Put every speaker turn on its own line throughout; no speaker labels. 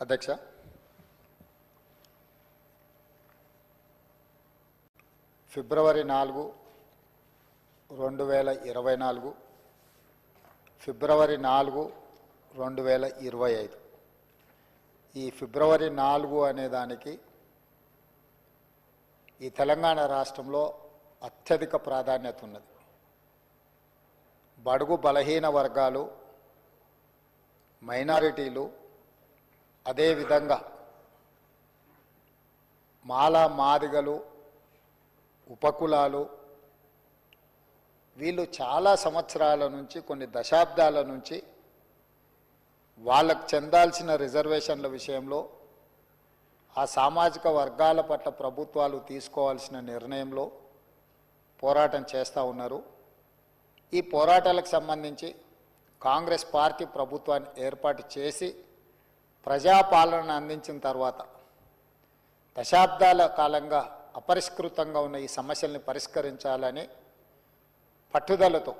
అధ్యక్ష. ఫిబ్రవరి నాలుగు రెండు వేల ఇరవై నాలుగు. ఫిబ్రవరి నాలుగు రెండు వేల ఇరవై ఐదు. ఈ ఫిబ్రవరి నాలుగు అనే దానికి ఈ తెలంగాణ రాష్ట్రంలో అత్యధిక ప్రాధాన్యత ఉన్నది. బడుగు బలహీన వర్గాలు మైనారిటీలు అదేవిధంగా మాల మాదిగలు ఉపకులాలు వీళ్ళు చాలా సంవత్సరాల నుంచి కొన్ని దశాబ్దాల నుంచి వాళ్ళకు చెందాల్సిన రిజర్వేషన్ల విషయంలో ఆ సామాజిక వర్గాల పట్ల ప్రభుత్వాలు తీసుకోవాల్సిన నిర్ణయంలో పోరాటం చేస్తూ ఉన్నారు. ఈ పోరాటాలకు సంబంధించి కాంగ్రెస్ పార్టీ ప్రభుత్వాన్ని ఏర్పాటు చేసి ప్రజాపాలన అందించిన తర్వాత దశాబ్దాల కాలంగా అపరిష్కృతంగా ఉన్న ఈ సమస్యల్ని పరిష్కరించాలని పట్టుదలతో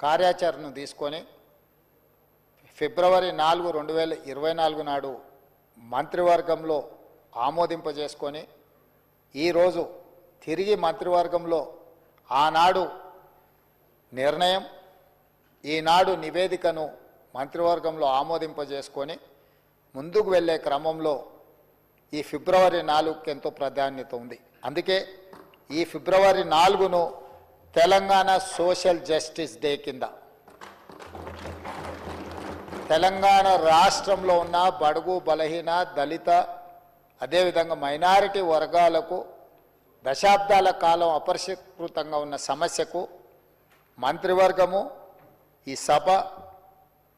కార్యాచరణ తీసుకొని ఫిబ్రవరి నాలుగు రెండు వేల ఇరవై నాలుగు నాడు మంత్రివర్గంలో ఆమోదింపజేసుకొని ఈరోజు తిరిగి మంత్రివర్గంలో ఆనాడు నిర్ణయం ఈనాడు నివేదికను మంత్రివర్గంలో ఆమోదింపజేసుకొని ముందుకు వెళ్ళే క్రమంలో ఈ ఫిబ్రవరి నాలుగుకి ఎంతో ప్రాధాన్యత ఉంది. అందుకే ఈ ఫిబ్రవరి నాలుగును తెలంగాణ సోషల్ జస్టిస్ డే కింద తెలంగాణ రాష్ట్రంలో ఉన్న బడుగు బలహీన దళిత అదేవిధంగా మైనారిటీ వర్గాలకు దశాబ్దాల కాలం అపరిష్కృతంగా ఉన్న సమస్యకు మంత్రివర్గము ఈ సభ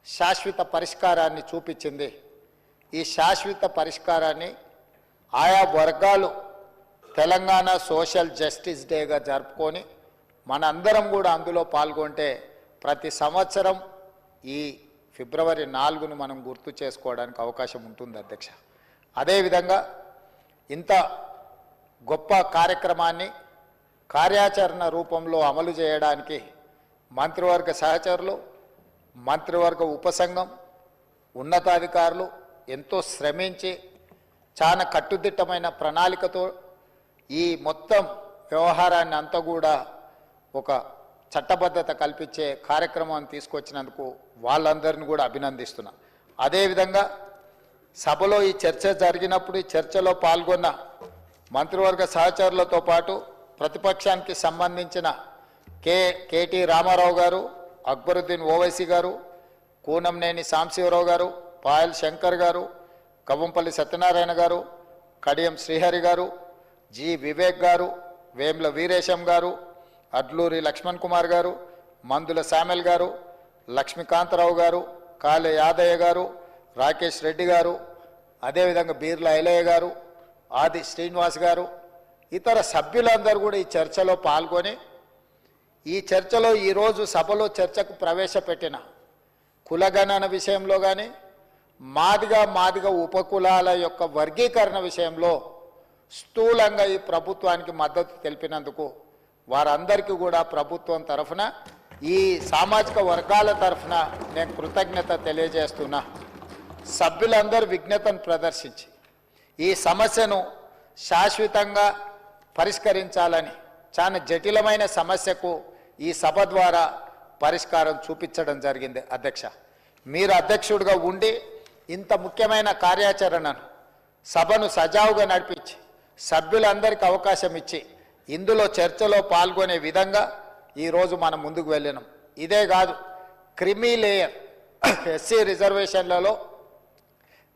శాశ్వత పరిష్కారాన్ని చూపించింది. ఈ శాశ్వత పరిష్కారాన్ని ఆయా వర్గాలు తెలంగాణ సోషల్ జస్టిస్ డేగా జరుపుకొని మనందరం కూడా అందులో పాల్గొంటే ప్రతి సంవత్సరం ఈ ఫిబ్రవరి నాలుగును మనం గుర్తు చేసుకోవడానికి అవకాశం ఉంటుంది అధ్యక్ష. అదేవిధంగా ఇంత గొప్ప కార్యక్రమాన్ని కార్యాచరణ రూపంలో అమలు చేయడానికి మంత్రివర్గ సహచరులు మంత్రివర్గ ఉపసంఘం ఉన్నతాధికారులు ఎంతో శ్రమించి చాలా కట్టుదిట్టమైన ప్రణాళికతో ఈ మొత్తం వ్యవహారాన్ని అంతా కూడా ఒక చట్టబద్ధత కల్పించే కార్యక్రమాన్ని తీసుకొచ్చినందుకు వాళ్ళందరిని కూడా అభినందిస్తున్నా. అదేవిధంగా సభలో ఈ చర్చ జరిగినప్పుడు ఈ చర్చలో పాల్గొన్న మంత్రివర్గ సహచరులతో పాటు ప్రతిపక్షానికి సంబంధించిన కే కేటీ రామారావు గారు అక్బరుద్దీన్ ఓవైసీ గారు కూనంనేని సాంశివరావు గారు పాయల్ శంకర్ గారు కవ్వంపల్లి సత్యనారాయణ గారు కడియం శ్రీహరి గారు జి వివేక్ గారు వేముల వీరేశం గారు అడ్లూరి లక్ష్మణ్ కుమార్ గారు మందుల శామెల్ గారు లక్ష్మీకాంతరావు గారు కాలే యాదయ్య గారు రాకేష్ రెడ్డి గారు అదేవిధంగా బీర్ల ఐలయ్య గారు ఆది శ్రీనివాస్ గారు ఇతర సభ్యులందరూ కూడా ఈ చర్చలో పాల్గొని ఈ చర్చలో ఈరోజు సభలో చర్చకు ప్రవేశపెట్టిన కులగణన విషయంలో కానీ మాదిగా మాదిగా ఉపకులాల యొక్క వర్గీకరణ విషయంలో స్థూలంగా ఈ ప్రభుత్వానికి మద్దతు తెలిపినందుకు వారందరికీ కూడా ప్రభుత్వం తరఫున ఈ సామాజిక వర్గాల తరఫున నేను కృతజ్ఞత తెలియజేస్తున్నా. సభ్యులందరూ విజ్ఞతను ప్రదర్శించి ఈ సమస్యను శాశ్వతంగా పరిష్కరించాలని చాలా జటిలమైన సమస్యకు ఈ సభ ద్వారా పరిష్కారం చూపించడం జరిగింది. అధ్యక్ష మీరు అధ్యక్షుడిగా ఉండి ఇంత ముఖ్యమైన కార్యాచరణను సభను సజావుగా నడిపించి సభ్యులందరికీ అవకాశం ఇచ్చి ఇందులో చర్చలో పాల్గొనే విధంగా ఈరోజు మనం ముందుకు వెళ్ళినాం. ఇదే కాదు క్రిమీ లేయర్ ఎస్సీ రిజర్వేషన్లలో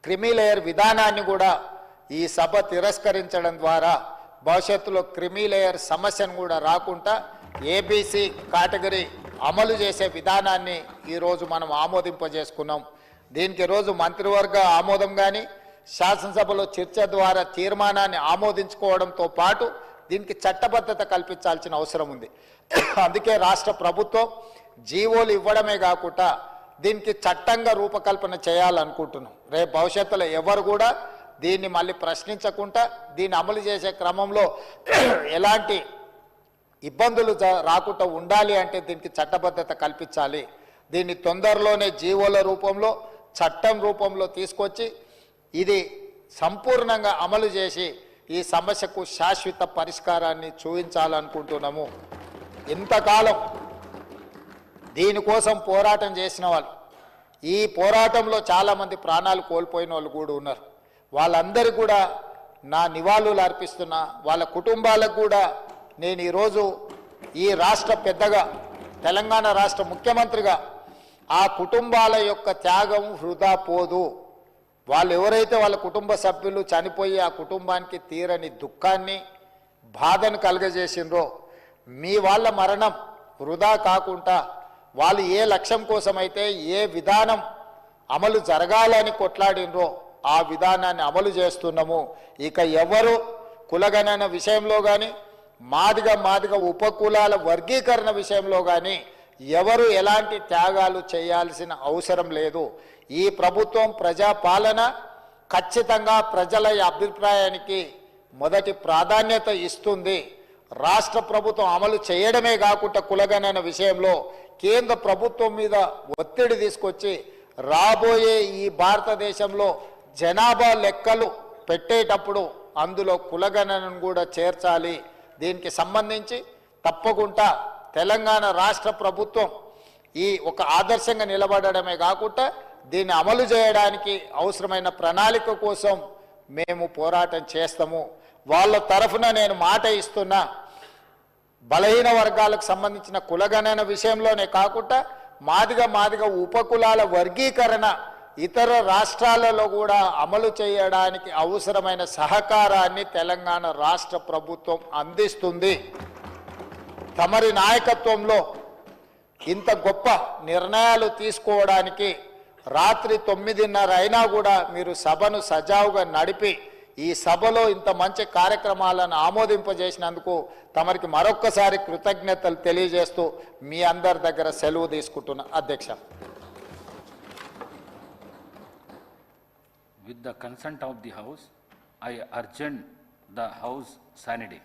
క్రిమీ లేయర్ విధానాన్ని కూడా ఈ సభ తిరస్కరించడం ద్వారా భవిష్యత్తులో క్రిమీ లేయర్ సమస్యను కూడా రాకుండా ఏబీసీ కేటగిరీ అమలు చేసే విధానాన్ని ఈరోజు మనం ఆమోదింపజేసుకున్నాం. దీనికి రోజు మంత్రివర్గ ఆమోదం కానీ శాసనసభలో చర్చ ద్వారా తీర్మానాన్ని ఆమోదించుకోవడంతో పాటు దీనికి చట్టబద్ధత కల్పించాల్సిన అవసరం ఉంది. అందుకే రాష్ట్ర ప్రభుత్వం జీవోలు ఇవ్వడమే కాకుండా దీనికి చట్టంగా రూపకల్పన చేయాలనుకుంటున్నాం. రేపు భవిష్యత్తులో ఎవరు కూడా దీన్ని మళ్ళీ ప్రశ్నించకుండా దీన్ని అమలు చేసే క్రమంలో ఎలాంటి ఇబ్బందులు రాకుండా ఉండాలి అంటే దీనికి చట్టబద్ధత కల్పించాలి. దీన్ని తొందరలోనే జీవోల రూపంలో చట్టం రూపంలో తీసుకొచ్చి ఇది సంపూర్ణంగా అమలు చేసి ఈ సమస్యకు శాశ్వత పరిష్కారాన్ని చూపించాలనుకుంటున్నాము. ఇంతకాలం దీనికోసం పోరాటం చేసిన వాళ్ళు ఈ పోరాటంలో చాలామంది ప్రాణాలు కోల్పోయిన వాళ్ళు కూడా ఉన్నారు. వాళ్ళందరికీ కూడా నా నివాళులు అర్పిస్తున్నా. వాళ్ళ కుటుంబాలకు కూడా నేను ఈరోజు ఈ రాష్ట్ర పెద్దగా తెలంగాణ రాష్ట్ర ముఖ్యమంత్రిగా ఆ కుటుంబాల యొక్క త్యాగం వృధా పోదు. వాళ్ళు ఎవరైతే వాళ్ళ కుటుంబ సభ్యులు చనిపోయి ఆ కుటుంబానికి తీరని దుఃఖాన్ని బాధను కలుగజేసిండ్రో మీ వాళ్ళ మరణం వృధా కాకుండా వాళ్ళు ఏ లక్ష్యం కోసమైతే ఏ విధానం అమలు జరగాలని కొట్లాడినరో ఆ విధానాన్ని అమలు చేస్తున్నాము. ఇక ఎవరు కులగణన విషయంలో కానీ మాదిగ మాదిగ ఉపకులాల వర్గీకరణ విషయంలో కానీ ఎవరు ఎలాంటి త్యాగాలు చేయాల్సిన అవసరం లేదు. ఈ ప్రభుత్వం ప్రజాపాలన ఖచ్చితంగా ప్రజల అభిప్రాయానికి మొదటి ప్రాధాన్యత ఇస్తుంది. రాష్ట్ర ప్రభుత్వం అమలు చేయడమే కాకుండా కులగణన విషయంలో కేంద్ర ప్రభుత్వం మీద ఒత్తిడి తీసుకొచ్చి రాబోయే ఈ భారతదేశంలో జనాభా లెక్కలు పెట్టేటప్పుడు అందులో కులగణనను కూడా చేర్చాలి. దీనికి సంబంధించి తప్పకుండా తెలంగాణ రాష్ట్ర ప్రభుత్వం ఈ ఒక ఆదర్శంగా నిలబడడమే కాకుండా దీన్ని అమలు చేయడానికి అవసరమైన ప్రణాళిక కోసం మేము పోరాటం చేస్తాము. వాళ్ళ తరఫున నేను మాట ఇస్తున్నా. బలహీన వర్గాలకు సంబంధించిన కులగణన విషయంలోనే కాకుండా మాదిగా మాదిగా ఉపకులాల వర్గీకరణ ఇతర రాష్ట్రాలలో కూడా అమలు చేయడానికి అవసరమైన సహకారాన్ని తెలంగాణ రాష్ట్ర ప్రభుత్వం అందిస్తుంది. తమరి నాయకత్వంలో ఇంత గొప్ప నిర్ణయాలు తీసుకోవడానికి రాత్రి తొమ్మిదిన్నర అయినా కూడా మీరు సభను సజావుగా నడిపి ఈ సభలో ఇంత మంచి కార్యక్రమాలను ఆమోదింపజేసినందుకు తమరికి మరొక్కసారి కృతజ్ఞతలు తెలియజేస్తూ మీ అందరి దగ్గర సెలవు తీసుకుంటున్న అధ్యక్ష
with the consent of the house I urgent the house sanity.